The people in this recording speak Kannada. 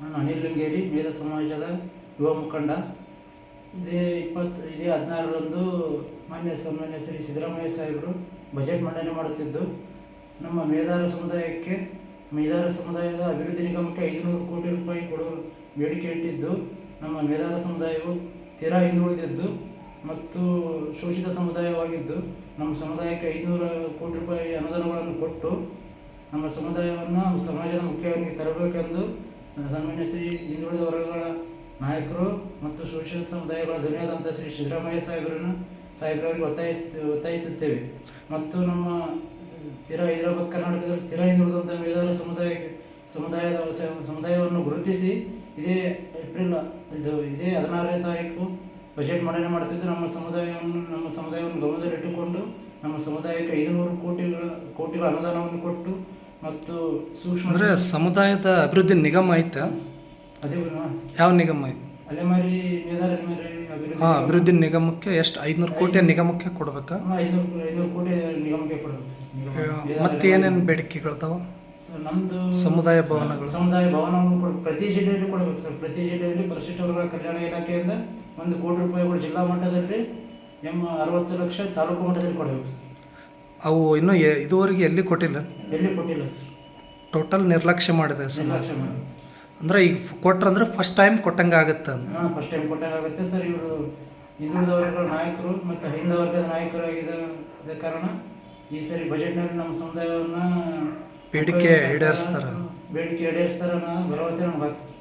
ನಾನು ಅನಿಲ್ ಲಿಂಗೇರಿ, ವೇದ ಸಮಾಜದ ಯುವ ಮುಖಂಡ. ಇದೇ ಇಪ್ಪತ್ತು ಇದೇ ಹದಿನಾರರಂದು ಮಾನ್ಯ ಸನ್ಮಾನ್ಯ ಶ್ರೀ ಸಿದ್ದರಾಮಯ್ಯ ಸಾಹೇಬರು ಬಜೆಟ್ ಮಂಡನೆ ಮಾಡುತ್ತಿದ್ದು, ನಮ್ಮ ಮೇಧಾರ ಸಮುದಾಯಕ್ಕೆ ಮೇಧಾರ ಸಮುದಾಯದ ಅಭಿವೃದ್ಧಿ ನಿಗಮಕ್ಕೆ ಐದುನೂರು ಕೋಟಿ ರೂಪಾಯಿ ಕೊಡುವ ಬೇಡಿಕೆ ಇಟ್ಟಿದ್ದು, ನಮ್ಮ ಮೇಧಾರ ಸಮುದಾಯವು ತೀರಾ ಹಿಂದುಳಿದಿದ್ದು ಮತ್ತು ಶೋಷಿತ ಸಮುದಾಯವಾಗಿದ್ದು, ನಮ್ಮ ಸಮುದಾಯಕ್ಕೆ ಐದುನೂರು ಕೋಟಿ ರೂಪಾಯಿ ಅನುದಾನಗಳನ್ನು ಕೊಟ್ಟು ನಮ್ಮ ಸಮುದಾಯವನ್ನು ಸಮಾಜದ ಮುಖ್ಯವಾಗಿ ತರಬೇಕೆಂದು ಸ- ಸನ್ಮಾನ್ಯ ಶ್ರೀ ಹಿಂದುಳಿದ ವರ್ಗಗಳ ನಾಯಕರು ಮತ್ತು ಶೋಷಿತ ಸಮುದಾಯಗಳ ಧ್ವನಿಯಾದಂಥ ಶ್ರೀ ಸಿದ್ದರಾಮಯ್ಯ ಸಾಹೇಬರನ್ನು ಸಾಹೇಬರವರಿಗೆ ಒತ್ತಾಯಿಸ್ ಒತ್ತಾಯಿಸುತ್ತೇವೆ. ಮತ್ತು ನಮ್ಮ ತಿರ ಹೈದರಾಬಾದ್ ಕರ್ನಾಟಕದಲ್ಲಿ ತಿರ ಹಿಂದುಳಿದಂಥ ಮೇಧಾರ ಸಮುದಾಯ ಸಮುದಾಯದ ಸಮುದಾಯವನ್ನು ಗುರುತಿಸಿ ಇದೇ ಏಪ್ರಿಲ್ ಇದು ಇದೇ ಹದಿನಾರನೇ ತಾರೀಕು ಬಜೆಟ್ ಮಂಡನೆ ಮಾಡುತ್ತಿದ್ದು ನಮ್ಮ ಸಮುದಾಯವನ್ನು ನಮ್ಮ ಸಮುದಾಯವನ್ನು ಗಮನದಲ್ಲಿಟ್ಟುಕೊಂಡು ನಮ್ಮ ಸಮುದಾಯಕ್ಕೆ ಐದುನೂರು ಕೋಟಿಗಳ ಕೋಟಿಗಳ ಅನುದಾನವನ್ನು ಕೊಟ್ಟು ಮತ್ತು ಸೂಕ್ಷ್ಮ ಅಂದರೆ ಸಮುದಾಯದ ಅಭಿವೃದ್ಧಿ ನಿಗಮ ಐತಾ? ಅದೇ ಯಾವ ನಿಗಮ ಐತೆ? ಅಲೆಮಾರಿ ಅಭಿವೃದ್ಧಿ ಹಾಂ ಅಭಿವೃದ್ಧಿ ನಿಗಮಕ್ಕೆ ಎಷ್ಟು? ಐದುನೂರು ಕೋಟಿ ನಿಗಮಕ್ಕೆ ಕೊಡ್ಬೇಕಾ? ಕೋಟಿ ನಿಗಮಕ್ಕೆ ಕೊಡಬೇಕು ಮತ್ತೆ ಏನೇನು ಬೇಡಿಕೆಗಳದಾವ? ನಮ್ದು ಸಮುದಾಯ ಭವನಗಳು. ಸಮುದಾಯ ಭವನವನ್ನು ಪ್ರತಿ ಜಿಲ್ಲೆಯಲ್ಲಿ ಕೊಡಬೇಕು ಸರ್. ಪ್ರತಿ ಜಿಲ್ಲೆಯಲ್ಲಿ ಪರಿಶಿಷ್ಟ ವರ್ಗ ಕಲ್ಯಾಣ ಇಲಾಖೆಯಿಂದ ಒಂದು ಕೋಟಿ ರೂಪಾಯಿಗಳು ಜಿಲ್ಲಾ ಮಟ್ಟದಲ್ಲಿ ಎಂ ಅರವತ್ತು ಲಕ್ಷ ತಾಲೂಕು ಮಟ್ಟದಲ್ಲಿ ಕೊಡಬೇಕು ಸರ್. ಅವು ಇನ್ನೂ ಎ- ಇದುವರೆಗೆ ಎಲ್ಲಿ ಕೊಟ್ಟಿಲ್ಲ? ಎಲ್ಲಿ ಕೊಟ್ಟಿಲ್ಲ ಸರ್. ಟೋಟಲ್ ನಿರ್ಲಕ್ಷ್ಯ ಮಾಡಿದೆ ಸಮಾಜ ನಿರ್ಲಕ್ಷ್ಯ ಮಾಡಿ ಅಂದ್ರೆ ಈಗ ಕೊಟ್ರಂದ್ರೆ ಫಸ್ಟ್ ಟೈಮ್ ಕೊಟ್ಟಂಗೆ ಆಗುತ್ತೆ ಅಂತ. ಹಾಂ ಫಸ್ಟ್ ಟೈಮ್ ಕೊಟ್ಟಾಗುತ್ತೆ ಸರ್ ಇವರು. ಹಿಂದುಳಿದ ವರ್ಗಗಳ ನಾಯಕರು ಮತ್ತು ಹಿಂದ ವರ್ಗದ ನಾಯಕರಾಗಿದ್ದ ಇದ ಕಾರಣ ಈ ಸರಿ ಬಜೆಟ್ನಲ್ಲಿ ನಮ್ಮ ಸಮುದಾಯವನ್ನು ಬೇಡಿಕೆ ಈಡೇರಿಸ್ತಾರೆ. ಬೇಡಿಕೆ ಈಡೇರಿಸ್ತಾರ ಅನ್ನೋ ಭರವಸೆ ನಮ್ಗೆ ಆಯ್ತು ಸರ್.